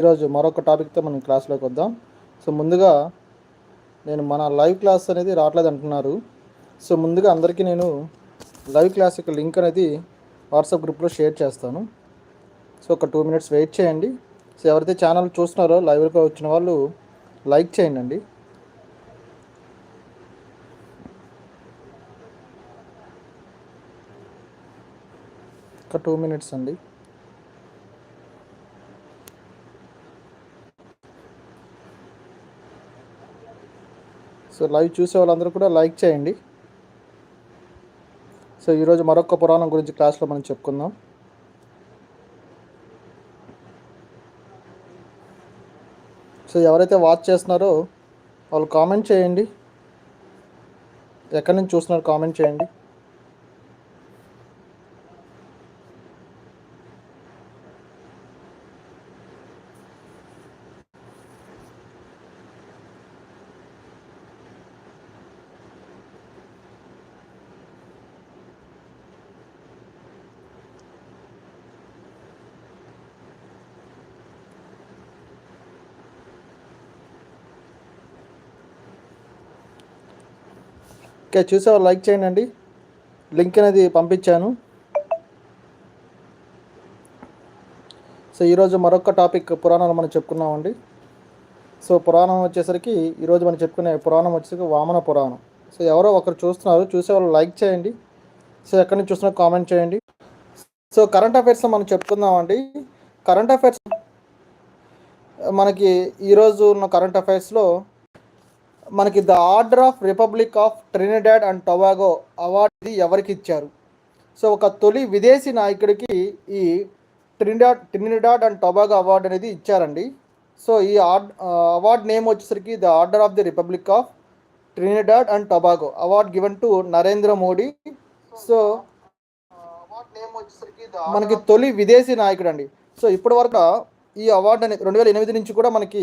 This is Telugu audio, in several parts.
ఈరోజు మరొక టాపిక్తో మనం క్లాస్లోకి వద్దాం. సో ముందుగా నేను మన లైవ్ క్లాస్ అనేది రావట్లేదు అంటున్నారు. సో ముందుగా అందరికీ నేను లైవ్ క్లాస్ యొక్క లింక్ అనేది వాట్సాప్ గ్రూప్లో షేర్ చేస్తాను. సో ఒక టూ మినిట్స్ వెయిట్ చేయండి. సో ఎవరైతే ఛానల్ చూస్తున్నారో లైవ్లో వచ్చిన వాళ్ళు లైక్ చేయండి అండి ఒక టూ మినిట్స్ అండి. సో లైవ్ చూసే వాళ్ళందరూ కూడా లైక్ చేయండి. సో ఈరోజు మరొక పురాణం గురించి క్లాస్లో మనం చెప్పుకుందాం. సో ఎవరైతే వాచ్ చేస్తున్నారో వాళ్ళు కామెంట్ చేయండి. ఎక్కడి నుంచి చూస్తున్నారు కామెంట్ చేయండి. ఓకే చూసేవారు లైక్ చేయండి అండి. లింక్ అనేది పంపించాను. సో ఈరోజు మరొక టాపిక్ పురాణాలు మనం చెప్పుకున్నామండి సో పురాణం వచ్చేసరికి ఈరోజు మనం చెప్పుకునే పురాణం వచ్చేసరికి వామన పురాణం. సో ఎవరో ఒకరు చూస్తున్నారు. చూసేవాళ్ళు లైక్ చేయండి. సో ఎక్కడి నుంచి చూస్తున్నా కామెంట్ చేయండి. సో కరెంట్ అఫైర్స్ మనం చెప్పుకుందామండి కరెంట్ అఫైర్స్ మనకి ఈరోజు ఉన్న కరెంట్ అఫైర్స్లో మనకి the order of republic of Trinidad and Tobago award ఇది ఎవరికి ఇచ్చారు? సో ఒక తొలి విదేశీ నాయకుడికి ఈ Trinidad Trinidad and Tobago award అనేది ఇచ్చారండి. సో ఈ అవార్డ్ నేమ్ వచ్చేసరికి the order of the republic of Trinidad and Tobago award given to Narendra Modi. So మనకి తొలి విదేశీ నాయకుడు అండి సో ఇప్పటి వరకు ఈ అవార్డు అనేది రెండు వేల ఎనిమిది నుంచి కూడా మనకి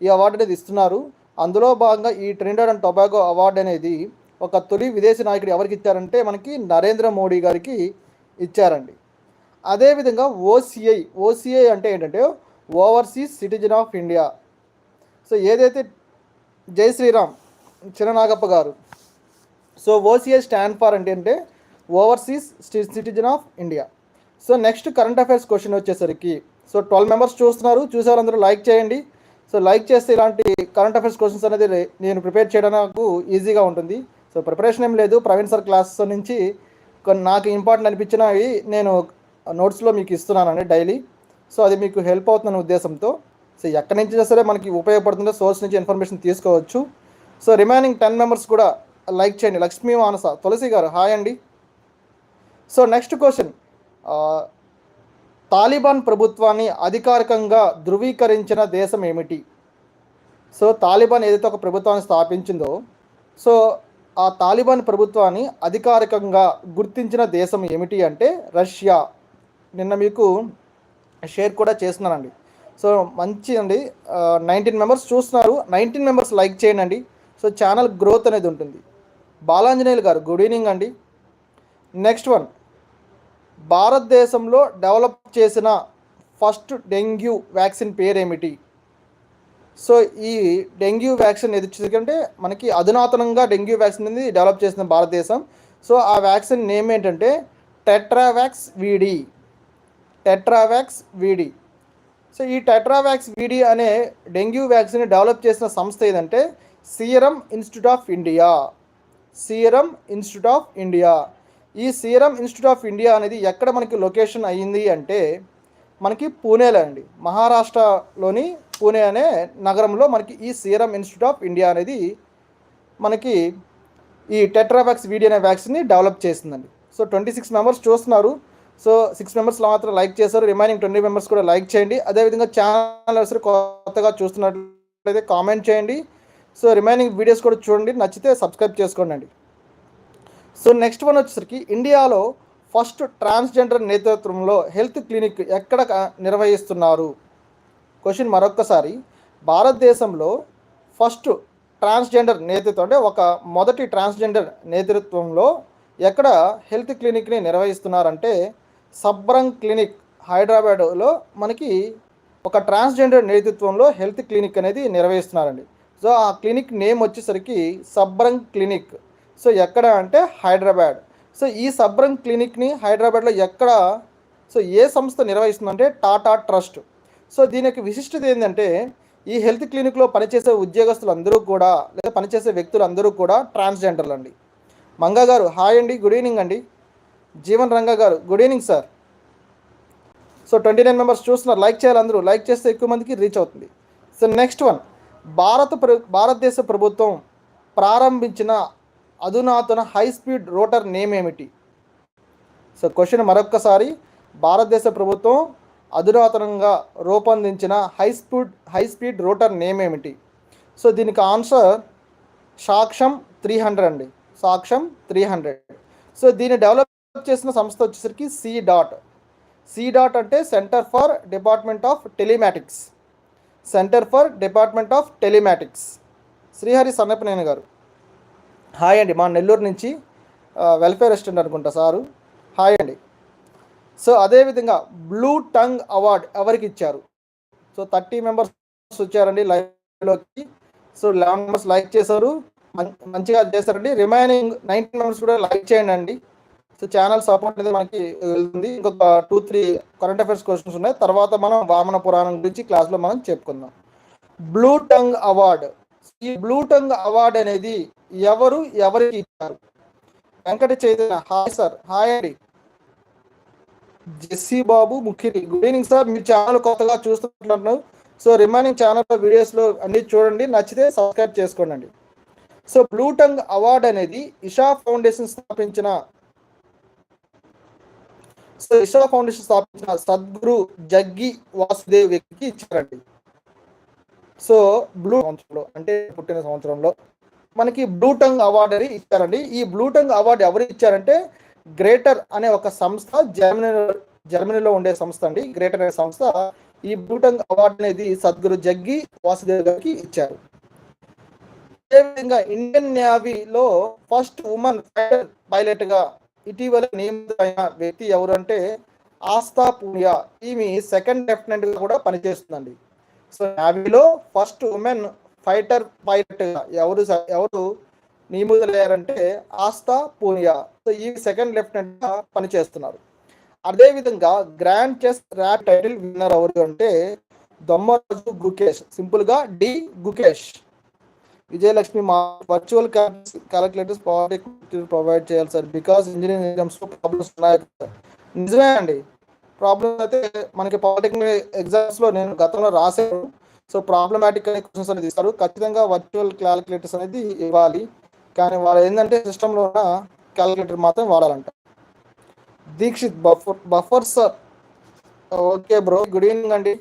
ఈ అవార్డు అనేది ఇస్తున్నారు. అందులో భాగంగా ఈ ట్రినిడర్ అండ్ టొబాగో అవార్డు అనేది ఒక తొలి విదేశీ నాయకుడు ఎవరికి ఇచ్చారంటే మనకి నరేంద్ర మోడీ గారికి ఇచ్చారండి. అదేవిధంగా ఓసిఐ ఓసిఐ అంటే ఏంటంటే overseas citizen of India so ఏదైతే జై శ్రీరామ్ చిన్ననాగప్ప గారు సో ఓసిఐ స్టాండ్ ఫర్ అంటే అంటే overseas citizen of India so next current affairs question వచ్చేసరికి సో ట్వెల్వ్ మెంబర్స్ చూస్తున్నారు చూసే వాళ్ళందరూ లైక్ చేయండి. సో లైక్ చేస్తే ఇలాంటి కరెంట్ అఫైర్స్ క్వశ్చన్స్ అనేది నేను ప్రిపేర్ చేయడం నాకు ఈజీగా ఉంటుంది. సో ప్రిపరేషన్ ఏం లేదు. ప్రవీణ్ సార్ క్లాస్ నుంచి కొన్ని నాకు ఇంపార్టెంట్ అనిపించినవి నేను నోట్స్లో మీకు ఇస్తున్నానండి డైలీ. సో అది మీకు హెల్ప్ అవుతుందనే ఉద్దేశంతో. సో ఎక్కడి నుంచి సరే మనకి ఉపయోగపడుతుందో సోర్స్ నుంచి ఇన్ఫర్మేషన్ తీసుకోవచ్చు. సో రిమైనింగ్ టెన్ మెంబర్స్ కూడా లైక్ చేయండి. లక్ష్మీ మానస తులసి గారు హాయ్ అండి. So next question. తాలిబాన్ ప్రభుత్వాన్ని అధికారికంగా ధృవీకరించిన దేశం ఏమిటి? సో తాలిబాన్ ఏదైతే ఒక ప్రభుత్వాన్ని స్థాపించిందో సో ఆ తాలిబాన్ ప్రభుత్వాన్ని అధికారికంగా గుర్తించిన దేశం ఏమిటి అంటే రష్యా. నిన్న మీకు షేర్ కూడా చేస్తున్నానండి. సో మంచి అండి. నైన్టీన్ మెంబర్స్ చూస్తున్నారు. నైన్టీన్ మెంబర్స్ లైక్ చేయండి. సో ఛానల్ గ్రోత్ అనేది ఉంటుంది. బాలాంజనేయులు గారు గుడ్ ఈవినింగ్ అండి. Next one. భారతదేశంలో డెవలప్ చేసిన ఫస్ట్ డెంగ్యూ వ్యాక్సిన్ పేరేమిటి? సో ఈ డెంగ్యూ వ్యాక్సిన్ ఎదుర్కొంటే మనకి అధునాతనంగా డెంగ్యూ వ్యాక్సిన్ అనేది డెవలప్ చేసిన భారతదేశం. సో ఆ వ్యాక్సిన్ నేమ్ ఏంటంటే టెట్రావాక్స్ వీడి. టెట్రావాక్స్ వీడి. సో ఈ టెట్రావాక్స్ వీడి అనే డెంగ్యూ వ్యాక్సిన్ డెవలప్ చేసిన సంస్థ ఏదంటే serum institute of India. Serum institute of India. ఈ సీరం ఇన్స్టిట్యూట్ ఆఫ్ ఇండియా అనేది ఎక్కడ మనకి లొకేషన్ అయ్యింది అంటే మనకి పూణేలో అండి. మహారాష్ట్రలోని పూణే అనే నగరంలో మనకి ఈ సీరం ఇన్స్టిట్యూట్ ఆఫ్ ఇండియా అనేది మనకి ఈ టెట్రావాక్స్ వీడియో అనే వ్యాక్సిన్ని డెవలప్ చేసిందండి. సో ట్వంటీ సిక్స్ మెంబర్స్ చూస్తున్నారు. సో సిక్స్ మెంబర్స్ మాత్రం లైక్ చేశారు. రిమైనింగ్ ట్వంటీ మెంబర్స్ కూడా లైక్ చేయండి. అదేవిధంగా ఛానల్ ఎవరు కొత్తగా చూస్తున్నట్లయితే కామెంట్ చేయండి. సో రిమైనింగ్ వీడియోస్ కూడా చూడండి. నచ్చితే సబ్స్క్రైబ్ చేసుకోండి అండి సో నెక్స్ట్ వన్ వచ్చేసరికి ఇండియాలో ఫస్ట్ ట్రాన్స్జెండర్ నేతృత్వంలో హెల్త్ క్లినిక్ ఎక్కడ నిర్వహిస్తున్నారు? క్వశ్చన్ మరొక్కసారి. భారతదేశంలో ఫస్ట్ ట్రాన్స్జెండర్ నేతృత్వం అంటే ఒక మొదటి ట్రాన్స్జెండర్ నేతృత్వంలో ఎక్కడ హెల్త్ క్లినిక్ని నిర్వహిస్తున్నారంటే సబ్రంగ్ క్లినిక్ హైదరాబాద్లో మనకి ఒక ట్రాన్స్జెండర్ నేతృత్వంలో హెల్త్ క్లినిక్ అనేది నిర్వహిస్తున్నారండి. సో ఆ క్లినిక్ నేమ్ వచ్చేసరికి సబ్రంగ్ క్లినిక్. సో ఎక్కడ అంటే హైదరాబాద్. సో ఈ సబ్రంగ్ క్లినిక్ని హైదరాబాద్లో ఎక్కడ సో ఏ సంస్థ నిర్వహిస్తుందంటే టాటా ట్రస్ట్. సో దీని యొక్క విశిష్టత ఏంటంటే ఈ హెల్త్ క్లినిక్లో పనిచేసే ఉద్యోగస్తులు అందరూ కూడా లేదా పనిచేసే వ్యక్తులు అందరూ కూడా ట్రాన్స్జెండర్లు అండి మంగ గారు హాయ్ అండి గుడ్ ఈవినింగ్ అండి. జీవన్ రంగ గారు good evening sir. So twenty nine members చూస్తున్నారు లైక్ చేయాలి అందరూ. లైక్ చేస్తే ఎక్కువ మందికి రీచ్ అవుతుంది. సో నెక్స్ట్ వన్ భారత ప్ర భారతదేశ ప్రభుత్వం ప్రారంభించిన అధునాతన హై స్పీడ్ రోటర్ నేమ్ ఏమిటి? సో క్వశ్చన్ మరొక్కసారి భారతదేశ ప్రభుత్వం అధునాతనంగా రూపొందించిన high speed high speed router name ఏమిటి? సో దీనికి ఆన్సర్ సాక్ష్యం త్రీ హండ్రెడ్ అండి. సాక్ష్యం త్రీ హండ్రెడ్ సో దీన్ని డెవలప్ చేసిన సంస్థ వచ్చేసరికి సి డాట్ సి డాట్ అంటే centre for department of telematics centre for department of telematics Srihari Sannapaneni గారు. హాయ్ అండి మా నెల్లూరు నుంచి వెల్ఫేర్ రెస్టారెంట్ అనుకుంటా సారు. హాయ్ అండి. సో అదేవిధంగా బ్లూ టంగ్ అవార్డ్ ఎవరికి ఇచ్చారు సో థర్టీ మెంబర్స్ వచ్చారండి లైవ్లోకి. సో లెవెన్ మెంబర్స్ లైక్ చేశారు. మంచిగా చేశారండి. రిమైనింగ్ నైన్టీన్ మెంబర్స్ కూడా లైక్ చేయండి అండి. సో ఛానల్ సపోర్ట్ అనేది మనకి వెళ్తుంది. ఇంకొక two three current affairs questions ఉన్నాయి. తర్వాత మనం వామన పురాణం గురించి క్లాస్లో మనం చెప్పుకుందాం. Blue tongue award. ఈ బ్లూ టంగ్ అవార్డ్ అనేది ఎవరు ఎవరికి ఇచ్చారు? Venkata Chaitanya. Hi sir. Hi అండి. జెస్సీ బాబు ముఖ్యరి గుడ్ ఈవినింగ్ సార్ మీ ఛానల్ కొత్తగా చూస్తున్నట్లు సో రిమైనింగ్ ఛానల్ వీడియోస్లో అన్ని చూడండి. నచ్చితే సబ్స్క్రైబ్ చేసుకోండి సో బ్లూ టంగ్ అవార్డ్ అనేది ఇషా ఫౌండేషన్ స్థాపించిన సో ఇషా ఫౌండేషన్ స్థాపించిన సద్గురు జగ్గి వాసుదేవ్ వ్యక్తికి ఇచ్చారండి. సో బ్లూ సంవత్సరంలో అంటే పుట్టిన సంవత్సరంలో మనకి బ్లూ టంగ్ అవార్డు అని ఇచ్చారండి. ఈ బ్లూ టంగ్ అవార్డు ఎవరు ఇచ్చారంటే గ్రేటర్ అనే ఒక సంస్థ జర్మనీ జర్మనీలో ఉండే సంస్థ అండి. గ్రేటర్ అనే సంస్థ ఈ బ్లూటంగ్ అవార్డు అనేది సద్గురు జగ్గి వాసుదేవ్ గారికి ఇచ్చారు. అదేవిధంగా ఇండియన్ నేవీలో ఫస్ట్ ఉమెన్ ఫైటర్ పైలట్గా ఇటీవల నియమితమైన వ్యక్తి ఎవరంటే ఆస్థా పూనియా. ఈమె సెకండ్ లెఫ్టినెంట్గా కూడా పనిచేస్తుందండి. సో నేవీలో ఫస్ట్ ఉమెన్ ఫైటర్ పైలట్ ఎవరు ఎవరు నియమితులయ్యారంటే ఆస్తా పూనియా. సో ఈ సెకండ్ లెఫ్టినెంట్గా పనిచేస్తున్నారు అదేవిధంగా grand chess rap title winner ఎవరు అంటే దొమ్మరాజు గుకేష్. సింపుల్గా డి గుకేష్. విజయలక్ష్మి మా వర్చువల్ క్యాలిక్యులేటర్స్ ప్రాజెక్ట్ ప్రొవైడ్ చేయాలి సార్. బికాస్ ఇంజనీరింగ్ ఎగ్జామ్స్లో ప్రాబ్లమ్స్ ఉన్నాయి సార్ నిజమే అండి. ప్రాబ్లమ్స్ అయితే మనకి పాలిటెక్నిక్ ఎగ్జామ్స్లో నేను గతంలో రాశాను. సో ప్రాబ్లమాటిక్ అనే క్వశ్చన్స్ అనేది ఇస్తారు. ఖచ్చితంగా వర్చువల్ క్యాలిక్యులేటర్స్ అనేది ఇవ్వాలి. కానీ వాళ్ళు ఏంటంటే సిస్టంలో ఉన్న క్యాలిక్యులేటర్ మాత్రం వాడాలంట. Dikshit buffer buffer sir. Okay bro good evening అండి.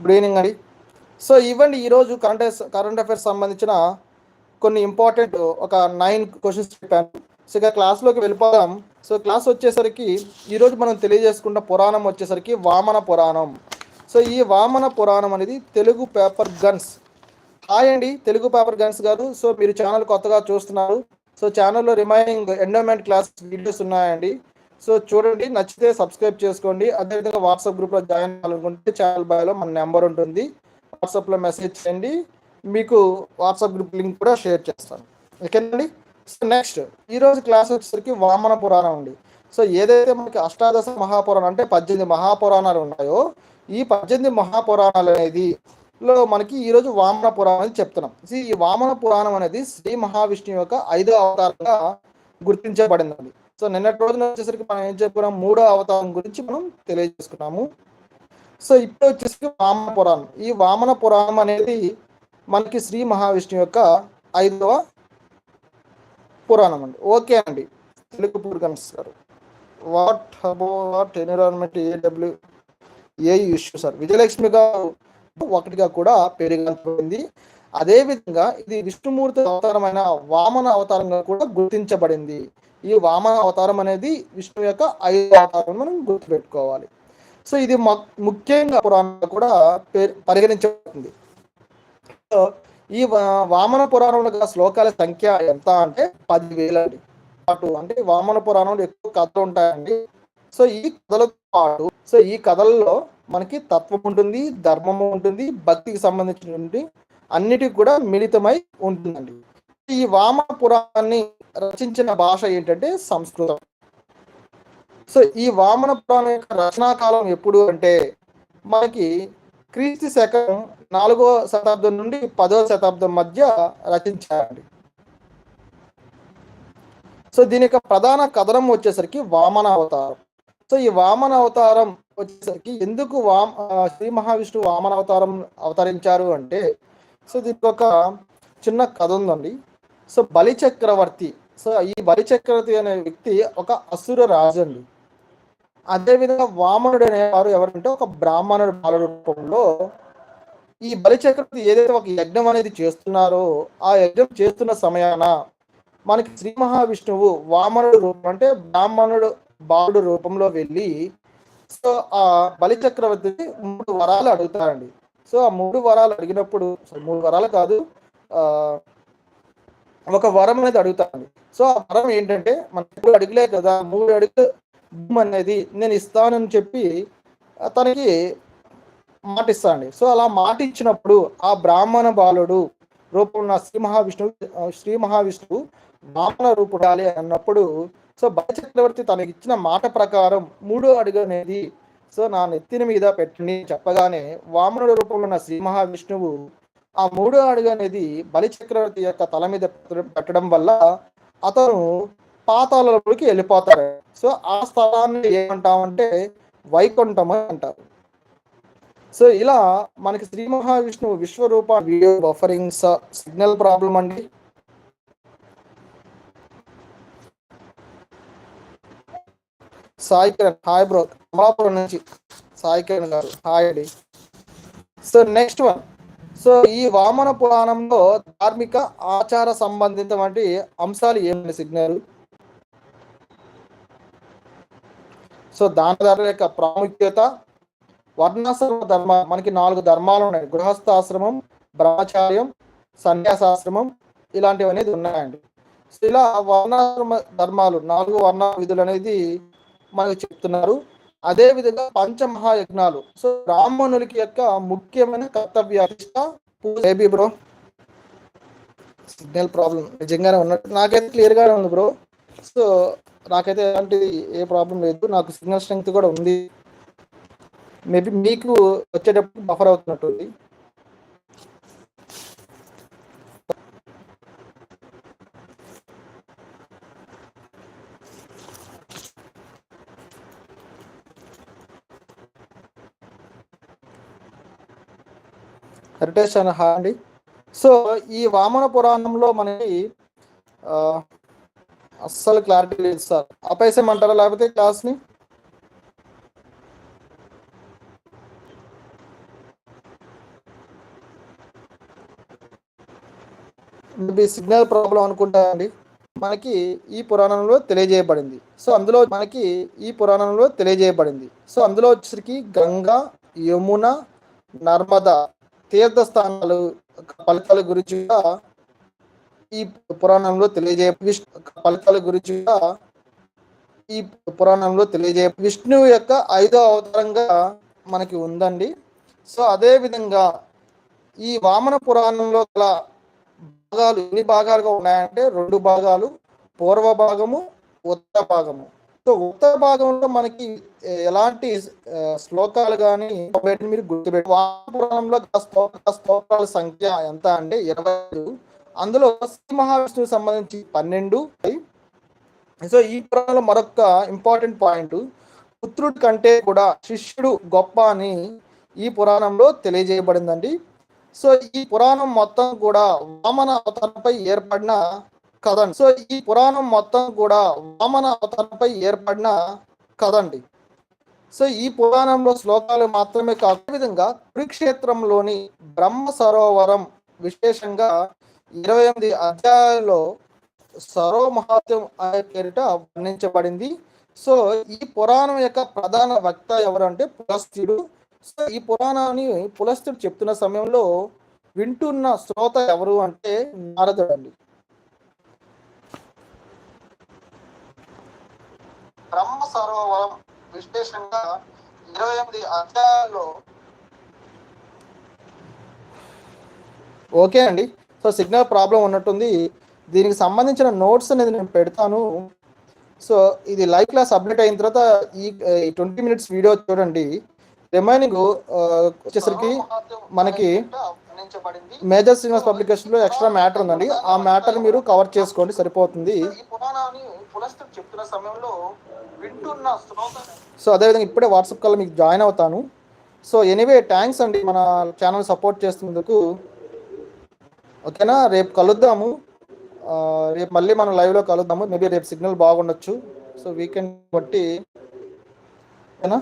గుడ్ ఈవినింగ్ అండి. సో ఇవ్వండి ఈరోజు కరెంట్ కరెంట్ అఫైర్స్ సంబంధించిన కొన్ని ఇంపార్టెంట్ ఒక నైన్ క్వశ్చన్స్ చెప్పాను. సో ఇక క్లాస్లోకి వెళ్ళిపోదాం. సో క్లాస్ వచ్చేసరికి ఈరోజు మనం తెలియజేసుకున్న పురాణం వచ్చేసరికి వామన పురాణం. సో ఈ వామన పురాణం అనేది తెలుగు పేపర్ గన్స్ హాయ్ అండి తెలుగు పేపర్ గన్స్ గారు. సో మీరు ఛానల్ కొత్తగా చూస్తున్నారు. సో ఛానల్లో రిమైనింగ్ ఎండోమెంట్ క్లాస్ వీడియోస్ ఉన్నాయండి. సో చూడండి నచ్చితే సబ్స్క్రైబ్ చేసుకోండి. అదేవిధంగా వాట్సాప్ గ్రూప్లో జాయిన్ అవ్వాలనుకుంటే ఛానల్ బాయ్లో మన నెంబర్ ఉంటుంది. వాట్సాప్లో మెసేజ్ చేయండి. మీకు వాట్సాప్ గ్రూప్ లింక్ కూడా షేర్ చేస్తాను. ఓకేనండి సో నెక్స్ట్ ఈరోజు క్లాస్ వచ్చేసరికి వామన పురాణం అండి. సో ఏదైతే మనకి అష్టాదశ మహాపురాణం అంటే పద్దెనిమిది మహాపురాణాలు ఉన్నాయో ఈ పద్దెనిమిది మహాపురాణాలు అనేది లో మనకి ఈరోజు వామన పురాణం అని చెప్తున్నాం. ఈ వామన పురాణం అనేది శ్రీ మహావిష్ణువు యొక్క ఐదో అవతారంగా గుర్తించబడింది సో నిన్నటి రోజున వచ్చేసరికి మనం ఏం చెప్పుకున్నాం? మూడో అవతారం గురించి మనం తెలియజేసుకున్నాము. సో ఇప్పుడు వచ్చేసరికి వామన పురాణం. ఈ వామన పురాణం అనేది మనకి శ్రీ మహావిష్ణువు యొక్క ఐదవ పురాణం అండి. ఓకే అండి. తెలుగు పూర్గన్స్ గారు. What about environment A W a issue sir Vijayalakshmi garu ఒకటిగా కూడా పెరిగింది అదేవిధంగా ఇది విష్ణుమూర్తి అవతారమైన వామన అవతారంగా కూడా గుర్తించబడింది. ఈ వామన అవతారం అనేది విష్ణు యొక్క ఐదు అవతారం మనం గుర్తుపెట్టుకోవాలి. సో ఇది ముఖ్యంగా పురాణంలో కూడా పేరు పరిగణించబడుతుంది. సో ఈ వామన పురాణంలో గల శ్లోకాల సంఖ్య ఎంత అంటే పదివేలు అండి. అంటే వామన పురాణంలో ఎక్కువ కథలు ఉంటాయండి. సో ఈ కథలతో పాటు సో ఈ కథల్లో మనకి తత్వం ఉంటుంది ధర్మం ఉంటుంది భక్తికి సంబంధించినటువంటి అన్నిటికి కూడా మిళితమై ఉంటుందండి. ఈ వామన పురాణాన్ని రచించిన భాష ఏంటంటే సంస్కృతం. సో ఈ వామన పురాణం యొక్క రచనా కాలం ఎప్పుడు అంటే మనకి క్రీస్తు శకం నాలుగో శతాబ్దం నుండి పదో శతాబ్దం మధ్య రచించారండి. సో దీని యొక్క ప్రధాన కథనం వచ్చేసరికి వామన అవతారం. సో ఈ వామన అవతారం వచ్చేసరికి ఎందుకు వామ శ్రీ మహావిష్ణువు వామన అవతారం అవతరించారు అంటే సో దీనికి ఒక చిన్న కథ ఉందండి. సో బలి చక్రవర్తి సో ఈ బలి చక్రవర్తి అనే వ్యక్తి ఒక అసుర రాజు అండి అదేవిధంగా వామనుడు అనేవారు ఎవరంటే ఒక బ్రాహ్మణుడు బాల రూపంలో. ఈ బలి చక్రవర్తి ఏదైతే ఒక యజ్ఞం అనేది చేస్తున్నారో ఆ యజ్ఞం చేస్తున్న సమయాన మనకి శ్రీ మహావిష్ణువు వామనుడు రూపం అంటే బ్రాహ్మణుడు బాలుడు రూపంలో వెళ్ళి సో ఆ బలిచక్రవర్తిని మూడు వరాలు అడుగుతారండి. సో ఆ మూడు వరాలు అడిగినప్పుడు మూడు వరాలు కాదు ఒక వరం అనేది అడుగుతారండి. సో ఆ వరం ఏంటంటే మనం మూడు అడిగలే కదా మూడు అడుగు భూమి అనేది నేను ఇస్తానని చెప్పి తనకి మాట ఇస్తానండి సో అలా మాట ఇచ్చినప్పుడు ఆ బ్రాహ్మణ బాలుడు రూపం ఉన్న శ్రీ మహావిష్ణువు శ్రీ మహావిష్ణువు బ్రాహ్మణ రూపుడాలి అన్నప్పుడు సో బల చక్రవర్తి తనకి ఇచ్చిన మాట ప్రకారం మూడో అడుగు అనేది సో నా నెత్తిన మీద పెట్టండి చెప్పగానే వామనుడు రూపంలో ఉన్న శ్రీ మహావిష్ణువు ఆ మూడో అడుగు అనేది బలి చక్రవర్తి యొక్క తల మీద పెట్ట- పెట్టడం వల్ల అతను పాతాలలోకి వెళ్ళిపోతారు సో ఆ స్థలాన్ని ఏమంటామంటే వైకుంఠం అని అంటారు. సో ఇలా మనకి శ్రీ మహావిష్ణువు విశ్వరూప వీడియో బఫరింగ్ సిగ్నల్ ప్రాబ్లం అండి. సాయి కిరణ్ హాయ్ బ్రో అమలాపురం నుంచి సాయి కిరణ్ గారు. హాయ్ అండి. సో నెక్స్ట్ వన్ సో ఈ వామన పురాణంలో ధార్మిక ఆచార సంబంధితమైన అంశాలు ఏమి సిగ్నల్ సో దానదారుల యొక్క ప్రాముఖ్యత వర్ణాశ్రమ ధర్మ మనకి నాలుగు ధర్మాలు ఉన్నాయి. గృహస్థాశ్రమం బ్రహ్మచార్యం సన్యాసాశ్రమం ఇలాంటివి అనేది ఉన్నాయండి. సో ఇలా వర్ణాశ్రమ ధర్మాలు నాలుగు వర్ణ విధులు అనేది మనకు చెప్తున్నారు. అదే విధంగా పంచమహాయజ్ఞాలు. సో బ్రాహ్మణులకి యొక్క ముఖ్యమైన కర్తవ్య బేబీ బ్రో? Signal problem. నిజంగానే ఉన్నట్టు నాకైతే క్లియర్ గానే ఉంది బ్రో. సో నాకైతే ఎలాంటి ఏ ప్రాబ్లం లేదు. నాకు సిగ్నల్ స్ట్రెంగ్త్ కూడా ఉంది. మేబీ మీకు వచ్చేటప్పుడు బఫర్ అవుతున్నట్టుంది. హెరిటేజ్ అని హా అండి. సో ఈ వామన పురాణంలో మనకి అస్సలు క్లారిటీ లేదు సార్. ఆపేసేయమంటారా లేకపోతే క్లాస్ని మేబీ సిగ్నల్ ప్రాబ్లం అనుకుంటా అండి. మనకి ఈ పురాణంలో తెలియజేయబడింది. సో అందులో మనకి ఈ పురాణంలో తెలియజేయబడింది. సో అందులో వచ్చేసరికి గంగా యమున నర్మదా తీర్థస్థానాలు ఫలితాల గురించి ఈ పురాణంలో తెలియజేయ విష్ణు ఫలితాల గురించి ఈ పురాణంలో తెలియజేయ విష్ణువు యొక్క ఐదో అవతారంగా మనకి ఉందండి. సో అదే విధంగా ఈ వామన పురాణంలో గల భాగాలు ఎన్ని భాగాలుగా ఉన్నాయంటే రెండు భాగాలు పూర్వ భాగము ఉత్తర భాగము. సో ఉత్తర భాగంలో మనకి ఎలాంటి శ్లోకాలు కానీ మీరు గుర్తుపెట్టి వామన స్తోత్రాల సంఖ్య ఎంత అంటే ఇరవై ఐదు. అందులో శ్రీ మహావిష్ణువుకి సంబంధించి పన్నెండు. సో ఈ పురాణంలో మరొక ఇంపార్టెంట్ పాయింట్. పుత్రుడి కంటే కూడా శిష్యుడు గొప్ప అని ఈ పురాణంలో తెలియజేయబడిందండి. సో ఈ పురాణం మొత్తం కూడా వామన అవతారంపై ఏర్పడిన కథ అండి. సో ఈ పురాణం మొత్తం కూడా వామన అవతారంపై ఏర్పడిన కథ అండి సో ఈ పురాణంలో శ్లోకాలు మాత్రమే కాక విధంగా కురుక్షేత్రంలోని బ్రహ్మ సరోవరం విశేషంగా ఇరవై ఎనిమిది అధ్యాయాల్లో సరో మహాత్యం అనే పేరిట వర్ణించబడింది. సో ఈ పురాణం యొక్క ప్రధాన వక్త ఎవరంటే పులస్త్యుడు. సో ఈ పురాణాన్ని పులస్త్యుడు చెప్తున్న సమయంలో వింటున్న శ్రోత ఎవరు అంటే నారదుడు అండి బ్రహ్మ సరోవరం విశ్లేషణగా ఇరవై ఎనిమిది అధ్యాయాల్లో ఓకే అండి. సో సిగ్నల్ ప్రాబ్లం ఉన్నట్టుంది. దీనికి సంబంధించిన నోట్స్ అనేది నేను పెడతాను. సో ఇది లైవ్ క్లాస్ అప్డేట్ అయిన తర్వాత ఈ ట్వంటీ మినిట్స్ వీడియో చూడండి. రిమైనింగ్ వచ్చేసరికి మనకి మేజర్ శ్రీనివాస్ పబ్లికేషన్లో ఎక్స్ట్రా మ్యాటర్ ఉందండి. ఆ మ్యాటర్ మీరు కవర్ చేసుకోండి. సరిపోతుంది. ఈ పురాణాన్ని పునశ్చ చెప్తున్న సమయంలో సో అదేవిధంగా ఇప్పుడే వాట్సాప్ కాల్ మీకు జాయిన్ అవుతాను. సో ఎనీవే థ్యాంక్స్ అండి మన ఛానల్ సపోర్ట్ చేస్తున్నందుకు. ఓకేనా? రేపు కలుద్దాము. రేపు మళ్ళీ మనం లైవ్లో కలుద్దాము. మేబీ రేపు సిగ్నల్ బాగుండొచ్చు. సో వీకెండ్ బట్టి. ఓకేనా?